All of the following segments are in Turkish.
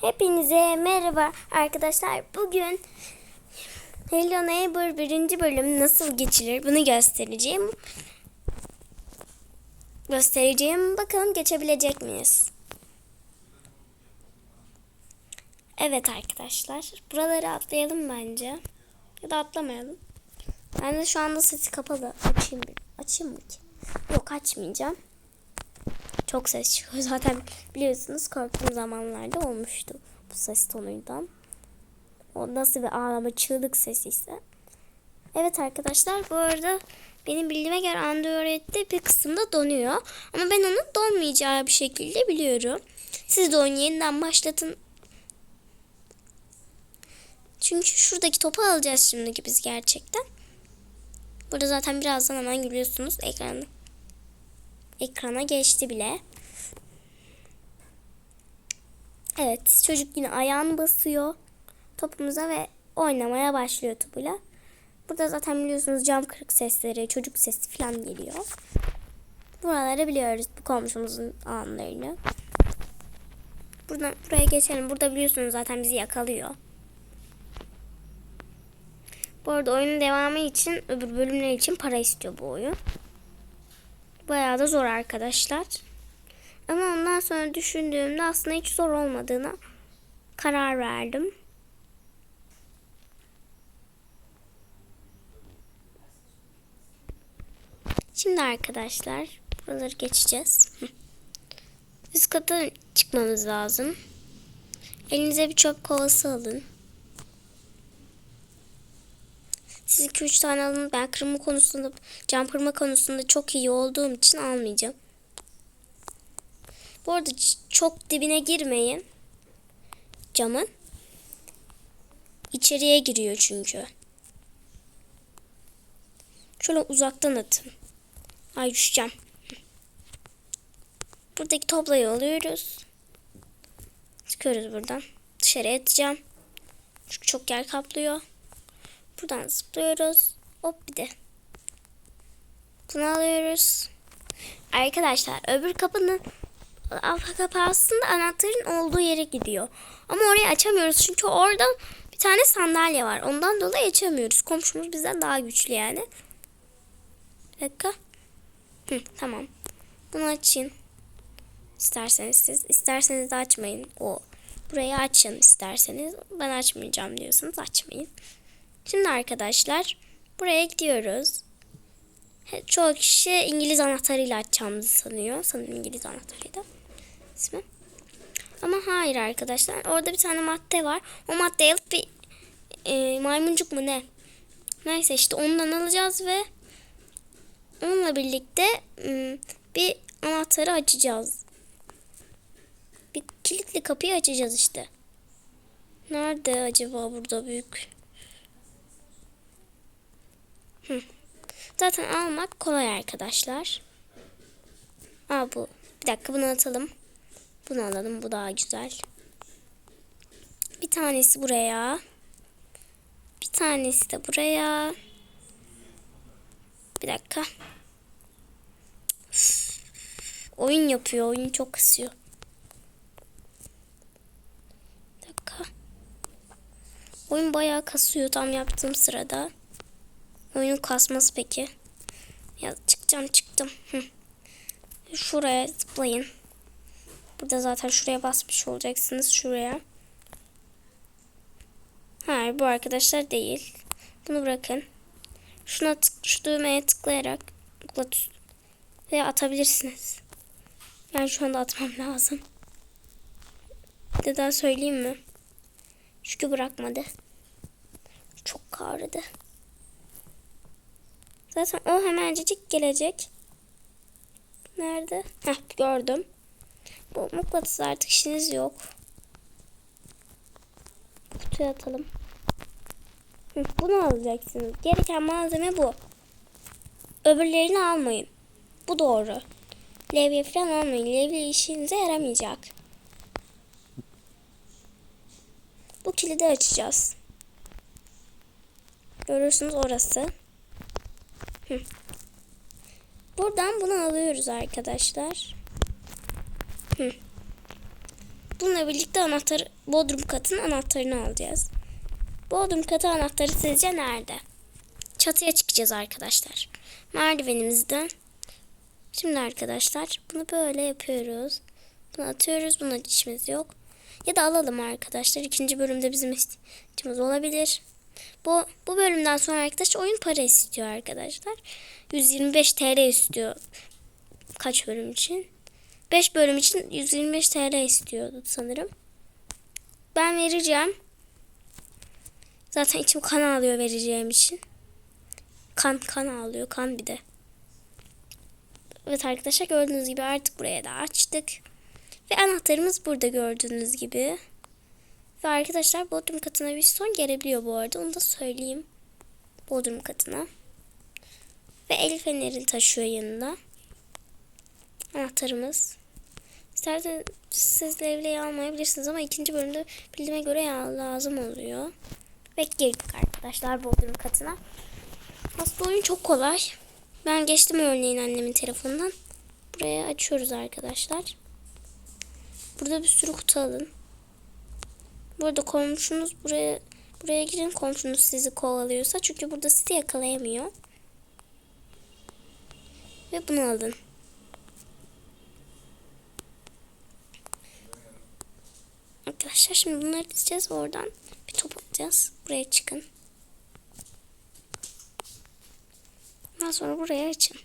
Hepinize merhaba arkadaşlar. Bugün Hello Neighbor birinci bölüm nasıl geçilir bunu göstereceğim. Göstereceğim. Bakalım geçebilecek miyiz? Evet arkadaşlar. Buraları atlayalım bence. Ya da atlamayalım. Ben de şu anda sesi kapalı. Açayım. Açayım mı ki? Yok açmayacağım. Çok ses çıkıyor. Zaten biliyorsunuz korktuğum zamanlarda olmuştu bu ses tonuydan. O nasıl bir ağlama çığlık sesi ise. Evet arkadaşlar bu arada benim bildiğime göre Android'de bir kısımda donuyor. Ama ben onun donmayacağı bir şekilde biliyorum. Siz de oyunu yeniden başlatın. Çünkü şuradaki topu alacağız şimdi biz gerçekten. Burada zaten birazdan hemen görüyorsunuz ekranı ekrana geçti bile. Evet çocuk yine ayağını basıyor topumuza ve oynamaya başlıyor topuyla. Burada zaten biliyorsunuz cam kırık sesleri, çocuk sesi falan geliyor. Buraları biliyoruz bu komşumuzun anlarını. Buradan buraya geçelim. Burada biliyorsunuz zaten bizi yakalıyor. Bu arada oyunun devamı için öbür bölümler için para istiyor bu oyun. Bayağı da zor arkadaşlar. Ama ondan sonra düşündüğümde aslında hiç zor olmadığına karar verdim. Şimdi arkadaşlar buraları geçeceğiz. Üst kata çıkmamız lazım. Elinize bir çöp kovası alın. Siz 2-3 tane alın. Ben kırma konusunda, cam kırma konusunda çok iyi olduğum için almayacağım. Bu arada çok dibine girmeyin. Camın. İçeriye giriyor çünkü. Şöyle uzaktan atın. Ay düşeceğim. Buradaki toplayı alıyoruz. Çıkıyoruz buradan. Dışarıya atacağım. Çünkü çok yer kaplıyor. Buradan zıplıyoruz. Hop bir de. Bunu alıyoruz. Arkadaşlar öbür kapının kapağı aslında anahtarın olduğu yere gidiyor. Ama orayı açamıyoruz çünkü orada bir tane sandalye var. Ondan dolayı açamıyoruz. Komşumuz bizden daha güçlü yani. Bir dakika. Hı, tamam. Bunu açın. İsterseniz siz. isterseniz de açmayın. O. Burayı açın isterseniz. Ben açmayacağım diyorsanız açmayın. Şimdi arkadaşlar buraya gidiyoruz. Çoğu kişi İngiliz anahtarıyla açacağımızı sanıyor. Sanırım İngiliz anahtarıydı. İsmi. Ama hayır arkadaşlar. Orada bir tane madde var. O maddeyi alıp bir e, maymuncuk mu ne? Neyse işte ondan alacağız ve onunla birlikte ıı, bir anahtarı açacağız. Bir kilitli kapıyı açacağız işte. Nerede acaba burada büyük? Zaten almak kolay arkadaşlar. Aa bu. Bir dakika bunu atalım. Bunu alalım. Bu daha güzel. Bir tanesi buraya. Bir tanesi de buraya. Bir dakika. Üf. Oyun yapıyor. Oyun çok kısıyor. Bir dakika. Oyun bayağı kasıyor tam yaptığım sırada. Oyunun kasması peki. Ya çıkacağım çıktım. Hı. Şuraya zıplayın. Burada zaten şuraya basmış olacaksınız. Şuraya. Hayır bu arkadaşlar değil. Bunu bırakın. Şuna tık, şu düğmeye tıklayarak tıklat ve atabilirsiniz. Ben şu anda atmam lazım. Bir de daha söyleyeyim mi? Çünkü bırakmadı. Çok kağrıdı. Zaten o hemencik gelecek. Nerede? Heh gördüm. Bu mıknatıs artık işiniz yok. Kutuya atalım. Bunu alacaksınız. Gereken malzeme bu. Öbürlerini almayın. Bu doğru. Levye falan almayın. Levye işinize yaramayacak. Bu kilidi açacağız. Görürsünüz orası. Hı. Buradan bunu alıyoruz arkadaşlar. Hı. Bununla birlikte anahtarı, Bodrum katının anahtarını alacağız. Bodrum katı anahtarı sizce nerede? Çatıya çıkacağız arkadaşlar. Merdivenimizden. Şimdi arkadaşlar bunu böyle yapıyoruz. Bunu atıyoruz. Buna işimiz yok. Ya da alalım arkadaşlar. İkinci bölümde bizim ihtiyacımız olabilir. Bu, bu bölümden sonra arkadaşlar oyun para istiyor arkadaşlar. 125 TL istiyor. Kaç bölüm için? 5 bölüm için 125 TL istiyordu sanırım. Ben vereceğim. Zaten içim kan ağlıyor vereceğim için. Kan kan ağlıyor. Kan bir de. Evet arkadaşlar gördüğünüz gibi artık buraya da açtık. Ve anahtarımız burada gördüğünüz gibi. Ve arkadaşlar bodrum katına bir son gelebiliyor bu arada. Onu da söyleyeyim. Bodrum katına. Ve el fenerini taşıyor yanında. Anahtarımız. İsterseniz siz levleyi almayabilirsiniz ama ikinci bölümde bildiğime göre ya lazım oluyor. Ve girdik arkadaşlar bodrum katına. Aslında oyun çok kolay. Ben geçtim örneğin annemin telefonundan. Buraya açıyoruz arkadaşlar. Burada bir sürü kutu alın. Burada komşunuz buraya buraya girin komşunuz sizi kovalıyorsa çünkü burada sizi yakalayamıyor. Ve bunu alın. Arkadaşlar şimdi bunları dizeceğiz oradan bir top atacağız. Buraya çıkın. Ondan sonra buraya açın.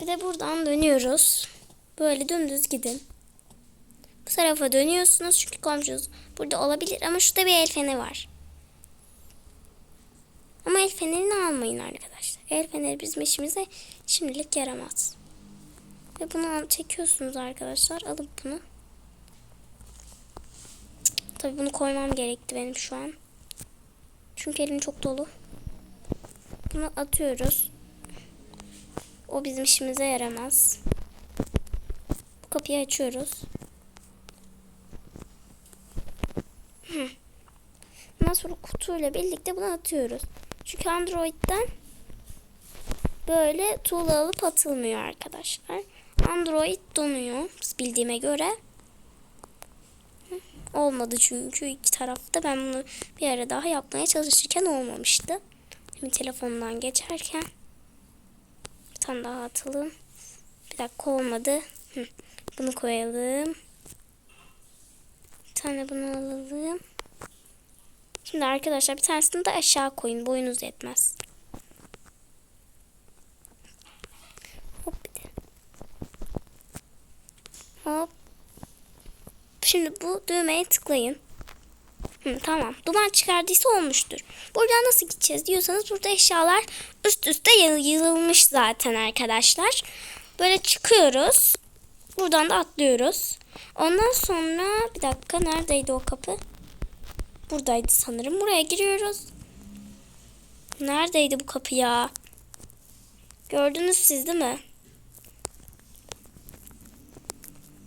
Bir de buradan dönüyoruz. Böyle dümdüz gidin. Bu tarafa dönüyorsunuz çünkü komşunuz burada olabilir ama şurada bir el feneri var. Ama el fenerini almayın arkadaşlar. El feneri bizim işimize şimdilik yaramaz. Ve bunu çekiyorsunuz arkadaşlar. Alıp bunu. Tabii bunu koymam gerekti benim şu an. Çünkü elim çok dolu. Bunu atıyoruz. O bizim işimize yaramaz. Kapıyı açıyoruz. Ondan sonra kutuyla birlikte bunu atıyoruz. Çünkü Android'den böyle tuğla alıp atılmıyor arkadaşlar. Android donuyor bildiğime göre. Olmadı çünkü iki tarafta ben bunu bir ara daha yapmaya çalışırken olmamıştı. Şimdi telefondan geçerken bir tane daha atalım. Bir dakika olmadı. Hı. Bunu koyalım. Bir tane bunu alalım. Şimdi arkadaşlar bir tanesini de aşağı koyun. Boyunuz yetmez. Hop bir de. Hop. Şimdi bu düğmeye tıklayın. Hı, tamam. Duman çıkardıysa olmuştur. Buradan nasıl gideceğiz diyorsanız burada eşyalar üst üste yığılmış zaten arkadaşlar. Böyle çıkıyoruz. Buradan da atlıyoruz. Ondan sonra bir dakika neredeydi o kapı? Buradaydı sanırım. Buraya giriyoruz. Neredeydi bu kapı ya? Gördünüz siz değil mi?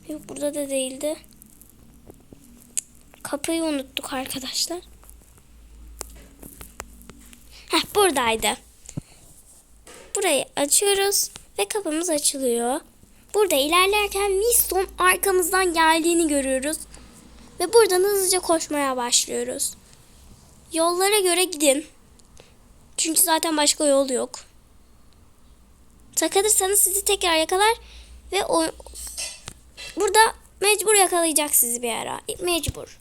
Yok burada da değildi. Kapıyı unuttuk arkadaşlar. Heh buradaydı. Burayı açıyoruz ve kapımız açılıyor. Burada ilerlerken Winston arkamızdan geldiğini görüyoruz. Ve buradan hızlıca koşmaya başlıyoruz. Yollara göre gidin. Çünkü zaten başka yol yok. Takılırsanız sizi tekrar yakalar ve o burada mecbur yakalayacak sizi bir ara. Mecbur.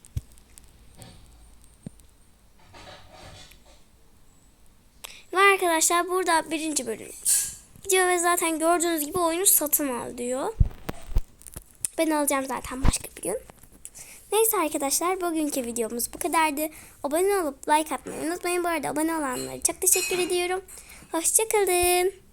Ve arkadaşlar burada birinci bölüm. Gidiyor ve zaten gördüğünüz gibi oyunu satın al diyor. Ben alacağım zaten başka bir gün. Neyse arkadaşlar bugünkü videomuz bu kadardı. Abone olup like atmayı unutmayın. Bu arada abone olanlara çok teşekkür ediyorum. Hoşçakalın.